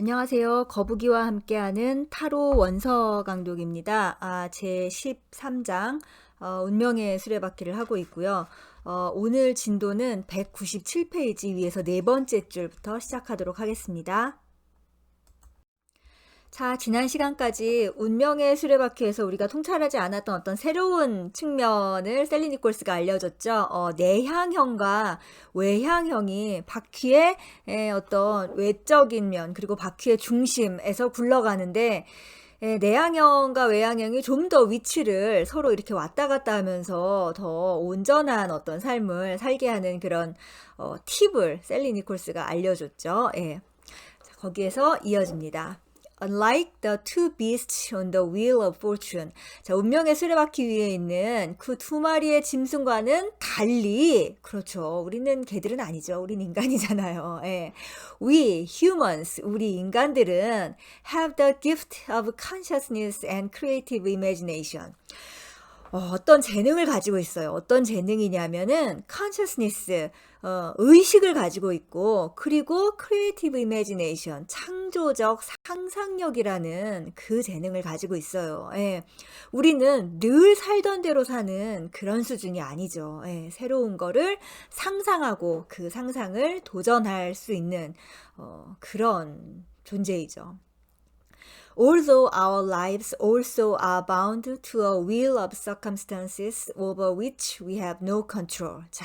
안녕하세요. 거북이와 함께하는 타로 원서 강독입니다. 아, 제 13장 어, 운명의 수레바퀴를 하고 있고요. 어, 오늘 진도는 197페이지 위에서 네 번째 줄부터 시작하도록 하겠습니다. 자, 지난 시간까지 운명의 수레바퀴에서 우리가 통찰하지 않았던 어떤 새로운 측면을 셀리 니콜스가 알려줬죠. 어, 내향형과 외향형이 바퀴의 에, 어떤 외적인 면, 그리고 바퀴의 중심에서 굴러가는데, 에, 내향형과 외향형이 좀 더 위치를 서로 이렇게 왔다 갔다 하면서 더 온전한 어떤 삶을 살게 하는 그런 어, 팁을 셀리 니콜스가 알려줬죠. 예. 자, 거기에서 이어집니다. Unlike the two beasts on the wheel of fortune. 자, 운명의 수레바퀴 위에 있는 그 두 마리의 짐승과는 달리, 그렇죠. 우리는 개들은 아니죠. 우린 인간이잖아요. 예. We humans, 우리 인간들은 have the gift of consciousness and creative imagination. 어, 떤 재능을 가지고 있어요. 어떤 재능이냐면은 consciousness, 어, 의식을 가지고 있고 그리고 creative imagination, 창조적 상상력이라는 그 재능을 가지고 있어요. 예. 우리는 늘 살던 대로 사는 그런 수준이 아니죠. 예. 새로운 거를 상상하고 그 상상을 도전할 수 있는 어, 그런 존재이죠. Although our lives also are bound to a wheel of circumstances over which we have no control. 자,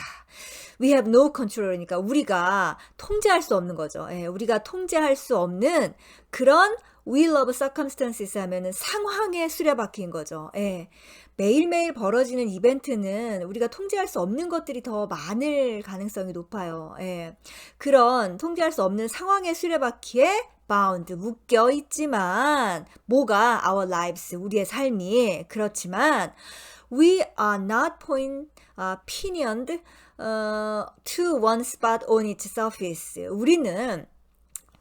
we have no control이니까 우리가 통제할 수 없는 거죠. 예, 우리가 통제할 수 없는 그런 wheel of circumstances 하면은 상황의 수레바퀴인 거죠. 예. 매일매일 벌어지는 이벤트는 우리가 통제할 수 없는 것들이 더 많을 가능성이 높아요. 예. 그런 통제할 수 없는 상황의 수레바퀴에 bound 묶여 있지만 뭐가 our lives 우리의 삶이 그렇지만 we are not point uh, pinioned uh, to one spot on its surface 우리는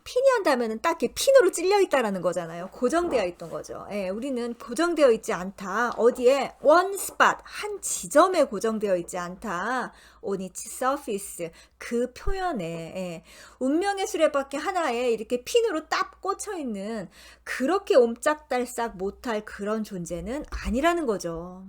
핀이 한다면은 딱 이렇게 핀으로 찔려 있다라는 거잖아요. 고정되어 있던 거죠. 예, 우리는 고정되어 있지 않다. 어디에 one spot 한 지점에 고정되어 있지 않다. on its surface 그 표현에 예, 운명의 수레바퀴 하나에 이렇게 핀으로 딱 꽂혀 있는 그렇게 옴짝달싹 못할 그런 존재는 아니라는 거죠.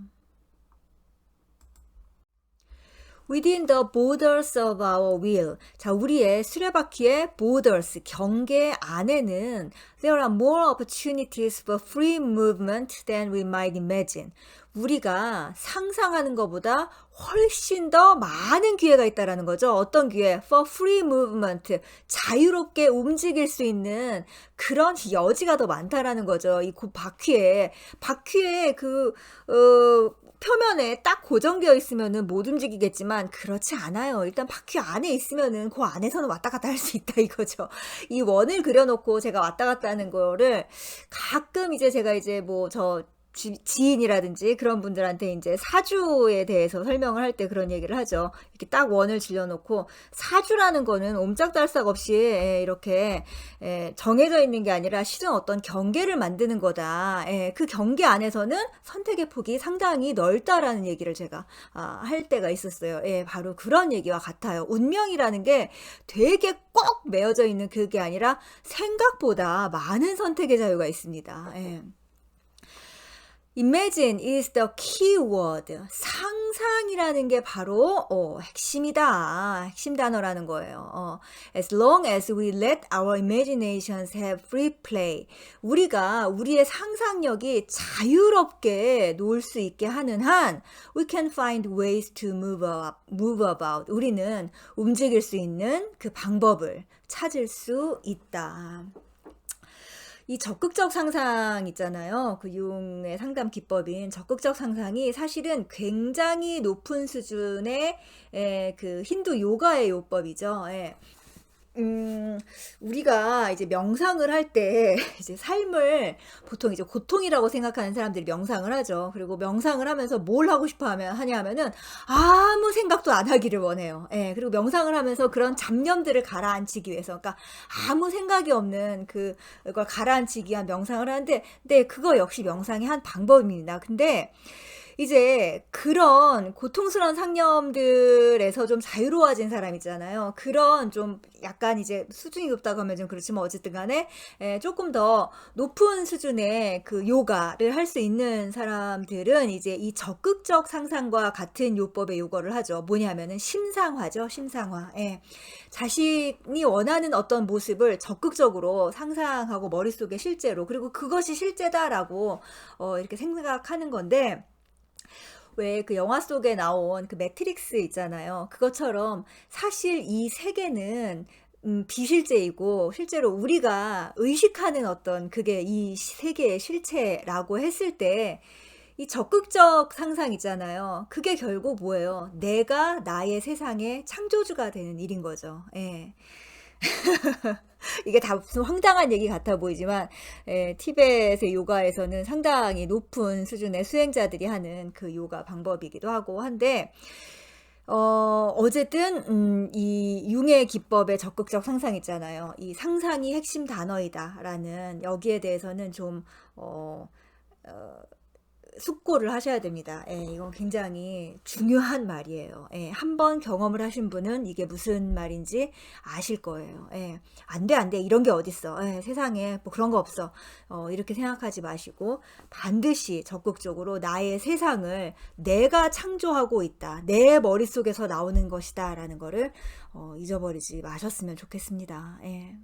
Within the borders of our will. 자, 우리의 수레바퀴의 borders, 경계 안에는 there are more opportunities for free movement than we might imagine. 우리가 상상하는 것보다 훨씬 더 많은 기회가 있다라는 거죠. 어떤 기회? For free movement. 자유롭게 움직일 수 있는 그런 여지가 더 많다라는 거죠. 이 바퀴에 바퀴에 그 어, 표면에 딱 고정되어 있으면은 못 움직이겠지만 그렇지 않아요. 일단 바퀴 안에 있으면은 그 안에서는 왔다 갔다 할 수 있다 이거죠. 이 원을 그려놓고 제가 왔다 갔다 하는 거를 가끔 이제 제가 이제 뭐 저 지, 인이라든지 그런 분들한테 이제 사주에 대해서 설명을 할 때 그런 얘기를 하죠. 이렇게 딱 원을 질려놓고 사주라는 거는 옴짝달싹 없이 예, 이렇게 예, 정해져 있는 게 아니라 실은 어떤 경계를 만드는 거다. 예, 그 경계 안에서는 선택의 폭이 상당히 넓다라는 얘기를 제가 아, 할 때가 있었어요. 바로 그런 얘기와 같아요. 운명이라는 게 되게 꼭 매어져 있는 그게 아니라 생각보다 많은 선택의 자유가 있습니다. Imagine is the key word. 상상이라는 게 바로 어, 핵심이다. 핵심 단어라는 거예요. 어, as long as we let our imaginations have free play. 우리가 우리의 상상력이 자유롭게 놀 수 있게 하는 한 we can find ways to move up, move about. 우리는 움직일 수 있는 그 방법을 찾을 수 있다. 이 적극적 상상 있잖아요. 그 융의 상담 기법인 적극적 상상이 사실은 굉장히 높은 수준의 에, 그 힌두 요가의 요법이죠. 예. 음, 우리가 이제 명상을 할 때 이제 삶을 보통 이제 고통이라고 생각하는 사람들이 명상을 하죠. 그리고 명상을 하면서 뭘 하고 싶어 하면 하냐 하면은 아무 생각도 안 하기를 원해요. 예. 그리고 명상을 하면서 그런 잡념들을 가라앉히기 위해서 그러니까 아무 생각이 없는 그걸 가라앉히기 위한 명상을 하는데 네, 그거 역시 명상의 한 방법입니다. 근데 이제 그런 고통스러운 상념들에서 좀 자유로워진 사람 있잖아요. 그런 좀 약간 이제 수준이 높다고 하면 좀 그렇지만 어쨌든 간에 에, 조금 더 높은 수준의 그 요가를 할 수 있는 사람들은 이제 이 적극적 상상과 같은 요법의 요거를 하죠. 뭐냐면은 심상화죠. 심상화. 예. 자신이 원하는 어떤 모습을 적극적으로 상상하고 머릿속에 실제로 그리고 그것이 실제다라고 어, 이렇게 생각하는 건데 왜 그 영화 속에 나온 그 매트릭스 있잖아요. 그것처럼 사실 이 세계는 음, 비실제이고 실제로 우리가 의식하는 어떤 그게 이 세계의 실체라고 했을 때 이 적극적 상상 있잖아요. 그게 결국 뭐예요? 내가 나의 세상의 창조주가 되는 일인 거죠. 예. 이게 다 무슨 황당한 얘기 같아 보이지만 예, 티벳의 요가에서는 상당히 높은 수준의 수행자들이 하는 그 요가 방법이기도 하고 한데 어, 어쨌든 음, 이 융의 기법의 적극적 상상 있잖아요. 이 상상이 핵심 단어이다라는 여기에 대해서는 좀 어, 어, 숙고를 하셔야 됩니다. 예, 이건 굉장히 중요한 말이에요. 예, 한번 경험을 하신 분은 이게 무슨 말인지 아실 거예요. 예, 안 돼, 안 돼. 이런 게 어딨어. 예, 세상에 뭐 그런 거 없어. 어, 이렇게 생각하지 마시고 반드시 적극적으로 나의 세상을 내가 창조하고 있다. 내 머릿속에서 나오는 것이다. 라는 거를 어, 잊어버리지 마셨으면 좋겠습니다. 예.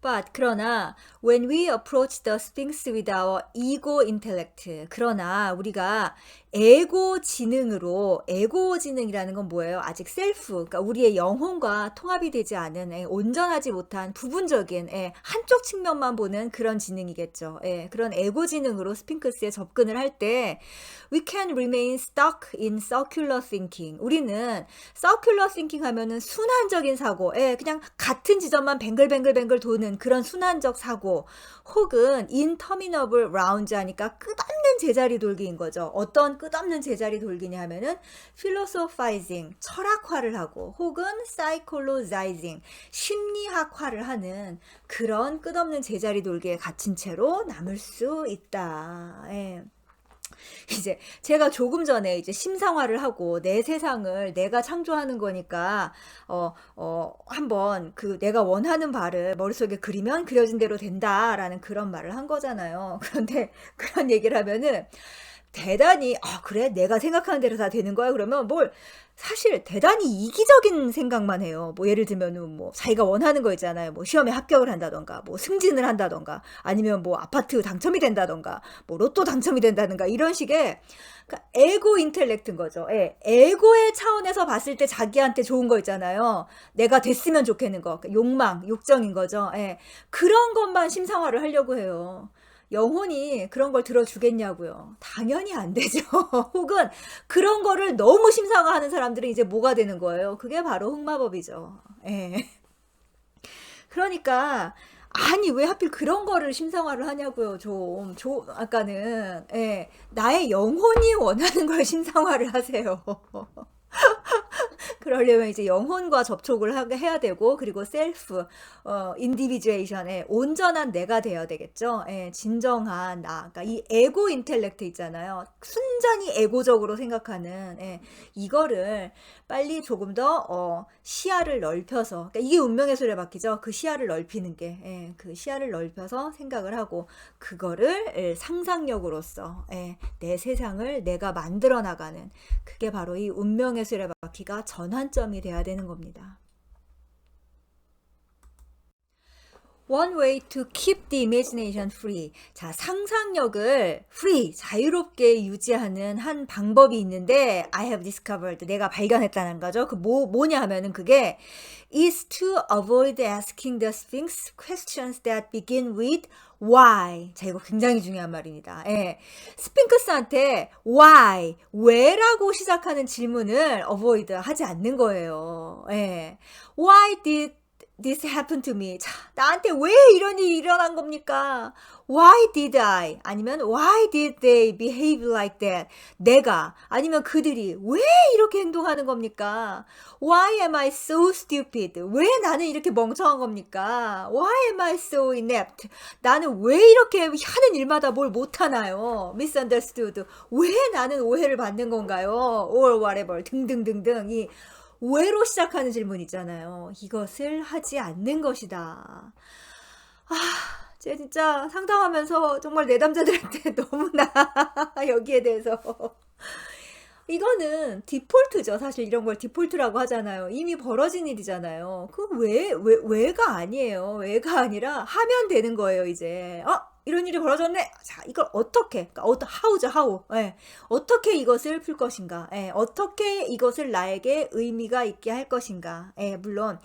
But 그러나 when we approach the Sphinx with our ego intellect 그러나 우리가 에고 지능으로 에고 지능이라는 건 뭐예요? 아직 셀프 그러니까 우리의 영혼과 통합이 되지 않은 예, 온전하지 못한 부분적인 예, 한쪽 측면만 보는 그런 지능이겠죠. 예, 그런 에고 지능으로 스핑크스에 접근을 할 때 we can remain stuck in circular thinking. 우리는 circular thinking 하면은 순환적인 사고, 예, 그냥 같은 지점만 뱅글뱅글뱅글 도는 그런 순환적 사고, 혹은 interminable rounds 하니까 끝 없는 제자리 돌기인 거죠. 어떤 끝없는 제자리 돌기냐 하면은 philosophizing, 철학화를 하고, 혹은 psychologizing, 심리학화를 하는 그런 끝없는 제자리 돌기에 갇힌 채로 남을 수 있다. 예. 이제 제가 조금 전에 이제 심상화를 하고 내 세상을 내가 창조하는 거니까 어, 어, 한번 그 내가 원하는 바를 머릿속에 그리면 그려진 대로 된다라는 그런 말을 한 거잖아요. 그런데 그런 얘기를 하면은 대단히 아 그래 내가 생각하는 대로 다 되는 거야 그러면 뭘 사실 대단히 이기적인 생각만 해요. 뭐 예를 들면은 뭐 자기가 원하는 거 있잖아요. 뭐 시험에 합격을 한다던가, 뭐 승진을 한다던가, 아니면 뭐 아파트 당첨이 된다던가, 뭐 로또 당첨이 된다든가 이런 식의 그러니까 에고 인텔렉트인 거죠. 예, 에고의 차원에서 봤을 때 자기한테 좋은 거 있잖아요. 내가 됐으면 좋겠는 거, 그러니까 욕망, 욕정인 거죠. 예, 그런 것만 심상화를 하려고 해요. 영혼이 그런 걸 들어주겠냐고요. 당연히 안 되죠. 혹은 그런 거를 너무 심사하는 사람들은 이제 뭐가 되는 거예요. 그게 바로 흑마법이죠. 예. 그러니까 아니 왜 하필 그런 거를 심상화를 하냐고요. 좀, 조, 아까는 예, 나의 영혼이 원하는 걸 심상화를 하세요. 그러려면 이제 영혼과 접촉을 하, 해야 되고 그리고 셀프 어 인디비주에이션에 온전한 내가 되어야 되겠죠. 예, 진정한 나. 그러니까 이 에고 인텔렉트 있잖아요. 순전히 에고적으로 생각하는 예, 이거를 빨리 조금 더 어, 시야를 넓혀서 그러니까 이게 운명의 수레바퀴죠. 그 시야를 넓히는 게 예, 그 시야를 넓혀서 생각을 하고 그거를 예, 상상력으로서 예, 내 세상을 내가 만들어 나가는 그게 바로 이 운명의 수레바퀴가 전환점이 돼야 되는 겁니다. One way to keep the imagination free. 자, 상상력을 free, 자유롭게 유지하는 한 방법이 있는데, I have discovered. 내가 발견했다는 거죠. 그 뭐, 뭐냐 하면은 그게 is to avoid asking the Sphinx questions that begin with why. 자, 이거 굉장히 중요한 말입니다. 예. 스핑크스한테 why, 왜라고 시작하는 질문을 avoid 하지 않는 거예요. 예. Why did this happened to me? 자, 나한테 왜 이런 일이 일어난 겁니까? Why did I? 아니면 why did they behave like that? 내가 아니면 그들이 왜 이렇게 행동하는 겁니까? Why am I so stupid? 왜 나는 이렇게 멍청한 겁니까? Why am I so inept? 나는 왜 이렇게 하는 일마다 뭘 못하나요? Misunderstood. 왜 나는 오해를 받는 건가요? Or whatever. 등등등등. 이 왜로 시작하는 질문 있잖아요. 이것을 하지 않는 것이다. 아, 제가 진짜 상담하면서 정말 내담자들한테 너무나 여기에 대해서 이거는 디폴트죠. 사실 이런 걸 디폴트라고 하잖아요. 이미 벌어진 일이잖아요. 그 왜, 왜, 왜가 아니에요. 왜가 아니라 하면 되는 거예요, 이제. 어? 이런 일이 벌어졌네. 자, 이걸 어떻게, 그러니까 어떠, how죠, how. 예. 어떻게 이것을 풀 것인가. 예. 어떻게 이것을 나에게 의미가 있게 할 것인가. 예. 물론,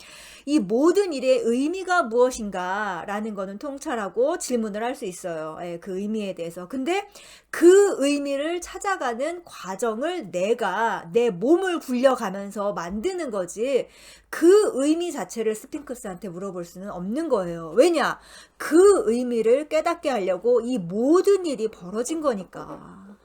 이 모든 일의 의미가 무엇인가 라는 거는 통찰하고 질문을 할 수 있어요. 예. 그 의미에 대해서. 근데 그 의미를 찾아가는 과정을 내가 내 몸을 굴려가면서 만드는 거지. 그 의미 자체를 스핑크스한테 물어볼 수는 없는 거예요. 왜냐? 그 의미를 깨닫게 하려고 이 모든 일이 벌어진 거니까.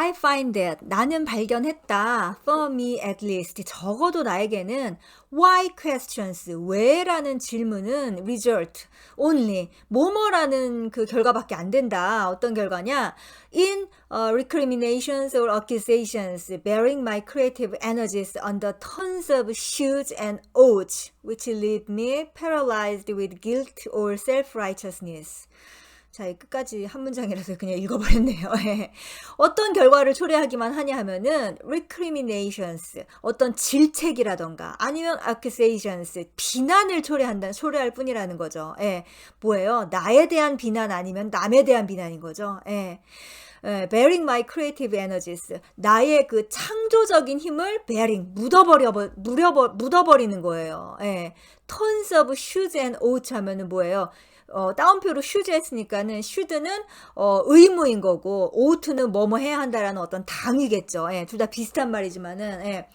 I find that 나는 발견했다. For me at least. 적어도 나에게는 why questions 왜라는 질문은 result only 뭐뭐라는 그 결과밖에 안 된다. 어떤 결과냐? In uh, recriminations or accusations bearing my creative energies under tons of shoes and oaths which leave me paralyzed with guilt or self-righteousness. 자, 이 끝까지 한 문장이라서 그냥 읽어버렸네요. 예. 어떤 결과를 초래하기만 하냐 하면은 recriminations, 어떤 질책이라던가 아니면 accusations, 비난을 초래한다, 초래할 뿐이라는 거죠. 예. 뭐예요? 나에 대한 비난 아니면 남에 대한 비난인 거죠. 예. 예, bearing my creative energies. 나의 그 창조적인 힘을 bearing, 묻어버려, 묻어버, 묻어버리는 거예요. 예. tons of shoes and oats 하면은 뭐예요? 어, 따옴표로 슈즈 했으니까는 슈드는 어, 의무인 거고 오트는 뭐뭐 해야 한다라는 어떤 당이겠죠. 예, 둘 다 비슷한 말이지만은 예.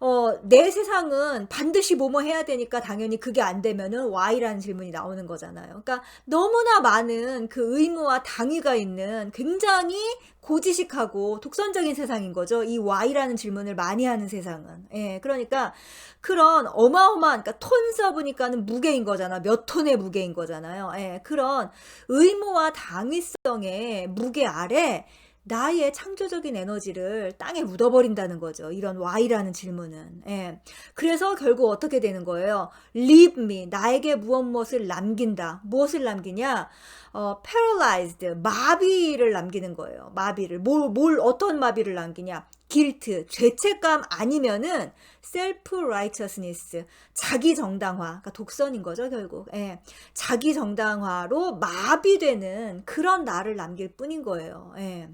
어, 내 세상은 반드시 뭐뭐 해야 되니까 당연히 그게 안 되면은 why라는 질문이 나오는 거잖아요. 그러니까 너무나 많은 그 의무와 당위가 있는 굉장히 고지식하고 독선적인 세상인 거죠. 이 why라는 질문을 많이 하는 세상은. 예, 그러니까 그런 어마어마한, 그러니까 톤서브니까는 무게인 거잖아. 몇 톤의 무게인 거잖아요. 예, 그런 의무와 당위성의 무게 아래 나의 창조적인 에너지를 땅에 묻어버린다는 거죠. 이런 why라는 질문은. 예. 그래서 결국 어떻게 되는 거예요? leave me. 나에게 무엇 무엇을 남긴다. 무엇을 남기냐? 어, paralyzed. 마비를 남기는 거예요. 마비를. 뭘, 뭘, 어떤 마비를 남기냐? guilt. 죄책감 아니면은 self-righteousness. 자기 정당화. 그러니까 독선인 거죠, 결국. 예. 자기 정당화로 마비되는 그런 나를 남길 뿐인 거예요. 예.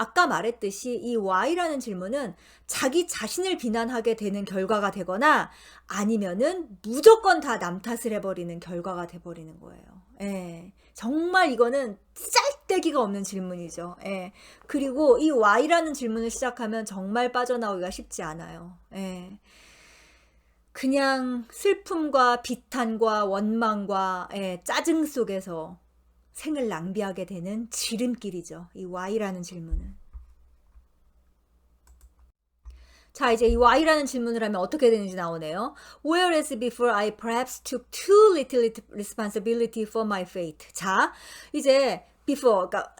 아까 말했듯이 이 why라는 질문은 자기 자신을 비난하게 되는 결과가 되거나 아니면은 무조건 다 남 탓을 해버리는 결과가 돼버리는 거예요. 예. 정말 이거는 쌀데기가 없는 질문이죠. 예. 그리고 이 why라는 질문을 시작하면 정말 빠져나오기가 쉽지 않아요. 예. 그냥 슬픔과 비탄과 원망과 예, 짜증 속에서 생을 낭비하게 되는 지름길이죠. 이 why라는 질문은. 자, 이제 이 why라는 질문을 하면 어떻게 되는지 나오네요. Whereas before I perhaps took too little responsibility for my fate. 자, 이제 before, 그러니까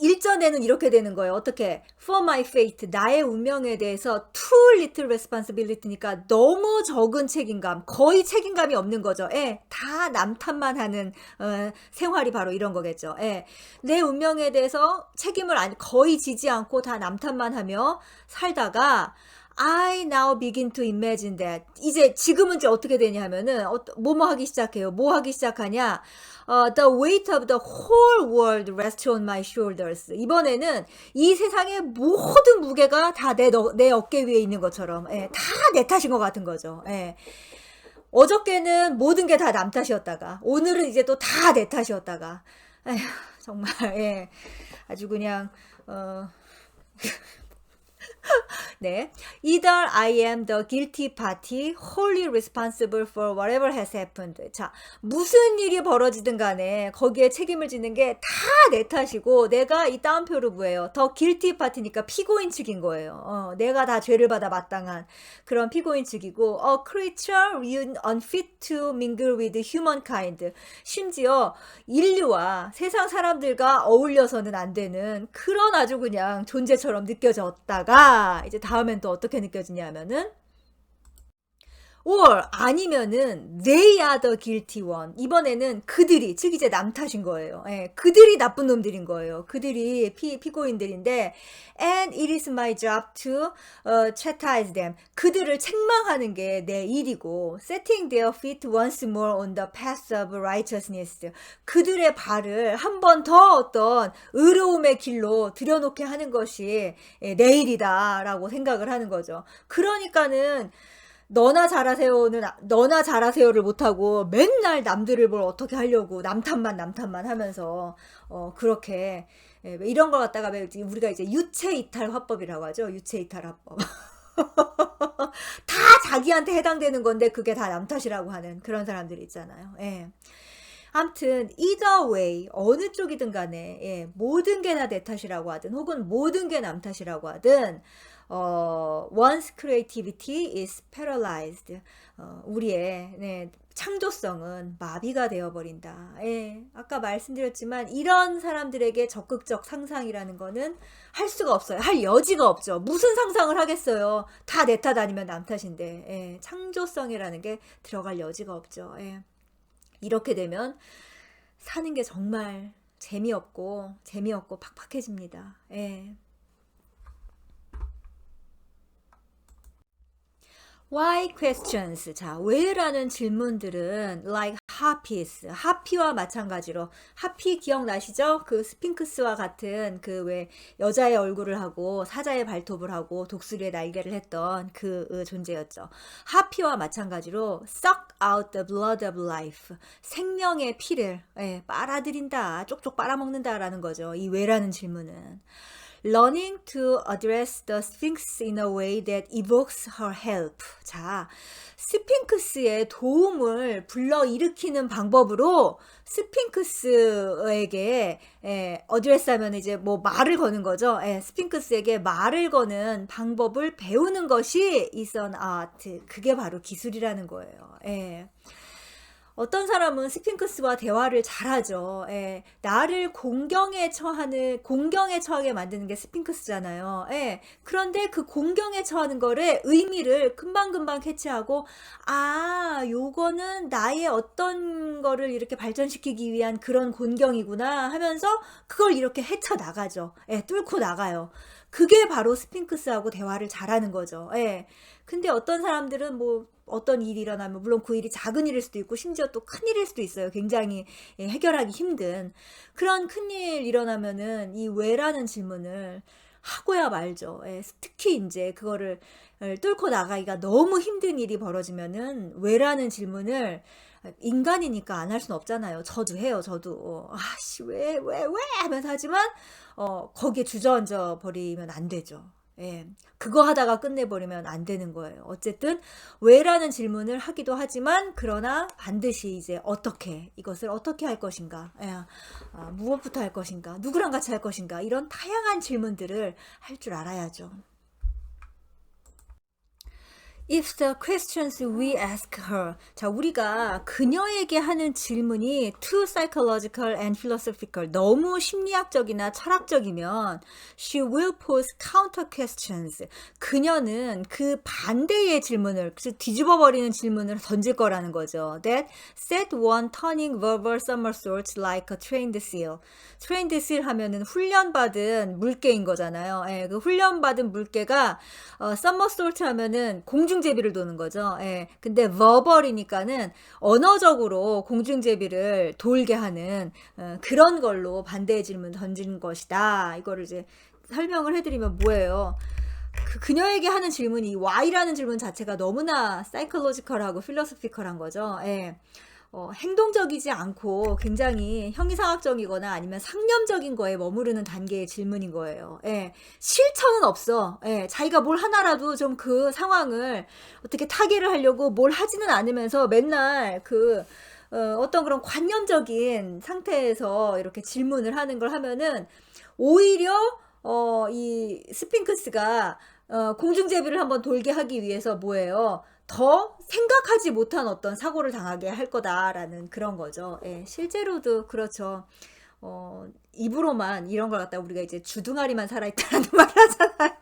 일전에는 이렇게 되는 거예요. 어떻게? For my fate, 나의 운명에 대해서 too little responsibility니까 너무 적은 책임감, 거의 책임감이 없는 거죠. 예, 다 남탓만 하는 어, 생활이 바로 이런 거겠죠. 예, 내 운명에 대해서 책임을 안, 거의 지지 않고 다 남탓만 하며 살다가 I now begin to imagine that. 이제 지금은 이제 어떻게 되냐 하면은 어, 뭐뭐 하기 시작해요. 뭐 하기 시작하냐? 어, the weight of the whole world rests on my shoulders. 이번에는 이 세상의 모든 무게가 다 내 내 어깨 위에 있는 것처럼 예, 다내 탓인 것 같은 거죠. 예. 어저께는 모든 게 다 남 탓이었다가 오늘은 이제 또 다 내 탓이었다가 에휴, 정말 예. 아주 그냥 어 네. Either I am the guilty party, wholly responsible for whatever has happened. 자, 무슨 일이 벌어지든 간에 거기에 책임을 지는 게 다 내 탓이고 내가 이 따옴표로 뭐예요? 더 guilty party니까 피고인 측인 거예요. 어, 내가 다 죄를 받아 마땅한 그런 피고인 측이고 a creature unfit to mingle with humankind. 심지어 인류와 세상 사람들과 어울려서는 안 되는 그런 아주 그냥 존재처럼 느껴졌다가 이제 다음엔 또 어떻게 느껴지냐면은 or 아니면은 they are the guilty one. 이번에는 그들이 즉 이제 남 탓인 거예요. 예, 그들이 나쁜 놈들인 거예요. 그들이 피, 피고인들인데 and it is my job to uh, chastise them. 그들을 책망하는 게 내 일이고 setting their feet once more on the path of righteousness. 그들의 발을 한 번 더 어떤 의로움의 길로 들여놓게 하는 것이 예, 내 일이다라고 생각을 하는 거죠. 그러니까는 너나 잘하세요는 아- 너나 잘하세요를 못하고 맨날 남들을 뭘 어떻게 하려고 남탓만 남탓만 하면서 어 그렇게 예, 이런 걸 갖다가 왜 우리가 이제 유체 이탈 화법이라고 하죠? 유체 이탈 화법. 다 자기한테 해당되는 건데 그게 다 남 탓이라고 하는 그런 사람들이 있잖아요. 예. 암튼 either way 어느 쪽이든 간에 예, 모든 게 다 내 탓이라고 하든 혹은 모든 게 남 탓이라고 하든 어, one's creativity is paralyzed. 어, 우리의 네, 창조성은 마비가 되어버린다. 예, 아까 말씀드렸지만 이런 사람들에게 적극적 상상이라는 거는 할 수가 없어요. 할 여지가 없죠. 무슨 상상을 하겠어요. 다 내 탓 아니면 남 탓인데 예, 창조성이라는 게 들어갈 여지가 없죠. 예. 이렇게 되면 사는 게 정말 재미없고 재미없고 팍팍해집니다. 예. Why questions? 자, 왜라는 질문들은 like harpies, 하피와 마찬가지로 하피 기억나시죠? 그 스핑크스와 같은 그 왜 여자의 얼굴을 하고 사자의 발톱을 하고 독수리의 날개를 했던 그 어, 존재였죠. 하피와 마찬가지로 suck out the blood of life, 생명의 피를 예, 빨아들인다, 쪽쪽 빨아먹는다라는 거죠. 이 왜라는 질문은. Learning to address the Sphinx in a way that evokes her help. 자, 스핑크스의 도움을 불러일으키는 방법으로 스핑크스에게 예, 어드레스 하면 이제 뭐 말을 거는 거죠. 예, 스핑크스에게 말을 거는 방법을 배우는 것이 an art. 그게 바로 기술이라는 거예요. 예. 어떤 사람은 스핑크스와 대화를 잘하죠. 예, 나를 공경에 처하는 공경에 처하게 만드는 게 스핑크스잖아요. 예, 그런데 그 공경에 처하는 거를 의미를 금방금방 캐치하고 아, 요거는 나의 어떤 거를 이렇게 발전시키기 위한 그런 곤경이구나 하면서 그걸 이렇게 헤쳐 나가죠. 예, 뚫고 나가요. 그게 바로 스핑크스하고 대화를 잘하는 거죠. 예. 근데 어떤 사람들은 뭐 어떤 일이 일어나면 물론 그 일이 작은 일일 수도 있고 심지어 또 큰 일일 수도 있어요. 굉장히 예, 해결하기 힘든 그런 큰 일 일어나면은 이 왜라는 질문을 하고야 말죠. 예, 특히 이제 그거를 예, 뚫고 나가기가 너무 힘든 일이 벌어지면은 왜라는 질문을 인간이니까 안 할 수는 없잖아요. 저도 해요. 저도 아씨 왜 왜 왜 하면서 하지만 어 거기에 주저앉아 버리면 안 되죠. 예. 그거 하다가 끝내버리면 안 되는 거예요. 어쨌든, 왜라는 질문을 하기도 하지만, 그러나 반드시 이제 어떻게, 이것을 어떻게 할 것인가, 예. 아, 무엇부터 할 것인가, 누구랑 같이 할 것인가, 이런 다양한 질문들을 할 줄 알아야죠. If the questions we ask her. 자, 우리가 그녀에게 하는 질문이 too psychological and philosophical. 너무 심리학적이나 철학적이면 she will pose counter questions. 그녀는 그 반대의 질문을, 즉 뒤집어 버리는 질문을 던질 거라는 거죠. That set one turning verbal somersaults like a trained seal. trained seal 하면은 훈련받은 물개인 거잖아요. 예, 그 훈련받은 물개가 어, somersault 하면은 공중 제비를 도는 거죠. 예, 근데 verbal이니까는 언어적으로 공중제비를 돌게 하는 어, 그런 걸로 반대의 질문 던지는 것이다. 이거를 이제 설명을 해드리면 뭐예요? 그 그녀에게 하는 질문이 why라는 질문 자체가 너무나 사이클로지컬하고 필로소피컬한 거죠. 예. 어, 행동적이지 않고 굉장히 형이상학적이거나 아니면 상념적인 거에 머무르는 단계의 질문인 거예요. 예, 실천은 없어. 예, 자기가 뭘 하나라도 좀 그 상황을 어떻게 타개를 하려고 뭘 하지는 않으면서 맨날 그 어, 어떤 그런 관념적인 상태에서 이렇게 질문을 하는 걸 하면은 오히려 어, 이 스핑크스가 어, 공중제비를 한번 돌게 하기 위해서 뭐예요? 더 생각하지 못한 어떤 사고를 당하게 할 거다라는 그런 거죠. 예, 실제로도 그렇죠. 어, 입으로만 이런 걸 갖다 우리가 이제 주둥아리만 살아있다라는 말을 하잖아요.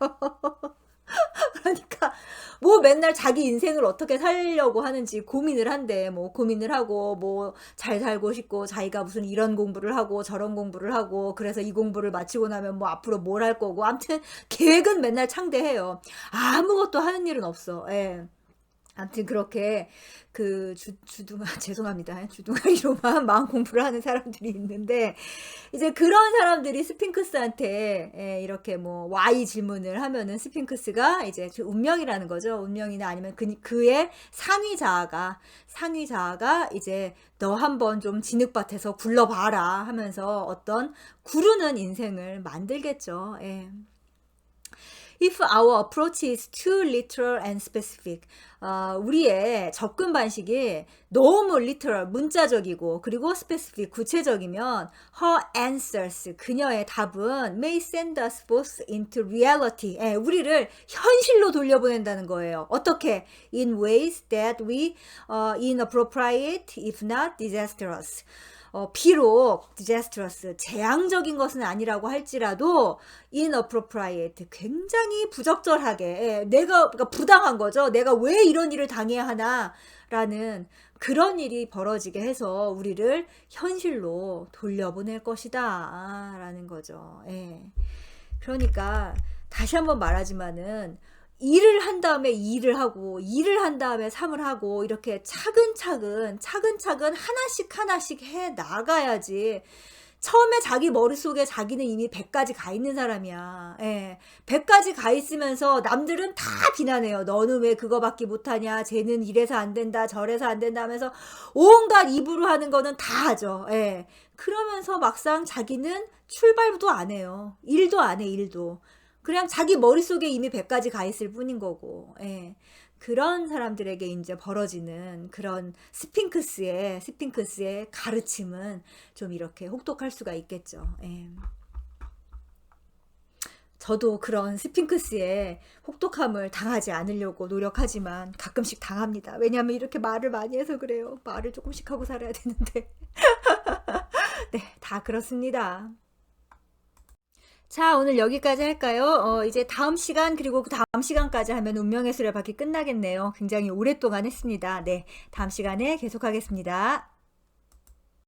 그러니까 뭐 맨날 자기 인생을 어떻게 살려고 하는지 고민을 한대. 뭐 고민을 하고 뭐 잘 살고 싶고 자기가 무슨 이런 공부를 하고 저런 공부를 하고 그래서 이 공부를 마치고 나면 뭐 앞으로 뭘 할 거고 아무튼 계획은 맨날 창대해요. 아무것도 하는 일은 없어. 예. 아무튼 그렇게 그 주, 주둥아 죄송합니다. 주둥아리로만 마음 공부를 하는 사람들이 있는데 이제 그런 사람들이 스핑크스한테 예, 이렇게 뭐 와이 질문을 하면은 스핑크스가 이제 그 운명이라는 거죠. 운명이나 아니면 그, 그의 상위 자아가 상위 자아가 이제 너 한번 좀 진흙밭에서 굴러봐라 하면서 어떤 구르는 인생을 만들겠죠. 예. If our approach is too literal and specific, 어, 우리의 접근 방식이 너무 literal, 문자적이고, 그리고 specific, 구체적이면, her answers, 그녀의 답은 may send us both into reality, 예, 우리를 현실로 돌려보낸다는 거예요. 어떻게? In ways that we, uh, inappropriate, if not disastrous. 어, 비록 disastrous, 재앙적인 것은 아니라고 할지라도 inappropriate, 굉장히 부적절하게 예, 내가 그러니까 부당한 거죠. 내가 왜 이런 일을 당해야 하나라는 그런 일이 벌어지게 해서 우리를 현실로 돌려보낼 것이다 라는 거죠. 예. 그러니까 다시 한번 말하지만은 일을 한 다음에 일을 하고 일을 한 다음에 삶을 하고 이렇게 차근차근 차근차근 하나씩 하나씩 해 나가야지 처음에 자기 머릿속에 자기는 이미 100까지 가 있는 사람이야. 예. 100까지 가 있으면서 남들은 다 비난해요. 너는 왜 그거밖에 못하냐. 쟤는 이래서 안 된다. 저래서 안 된다 하면서 온갖 입으로 하는 거는 다 하죠. 예. 그러면서 막상 자기는 출발도 안 해요. 일도 안 해, 일도. 그냥 자기 머릿속에 이미 100가지 가 있을 뿐인 거고, 예. 그런 사람들에게 이제 벌어지는 그런 스핑크스의, 스핑크스의 가르침은 좀 이렇게 혹독할 수가 있겠죠. 예. 저도 그런 스핑크스의 혹독함을 당하지 않으려고 노력하지만 가끔씩 당합니다. 왜냐하면 이렇게 말을 많이 해서 그래요. 말을 조금씩 하고 살아야 되는데. 네, 다 그렇습니다. 자, 오늘 여기까지 할까요? 어, 이제 다음 시간, 그리고 그 다음 시간까지 하면 운명의 수레바퀴 끝나겠네요. 굉장히 오랫동안 했습니다. 네, 다음 시간에 계속하겠습니다.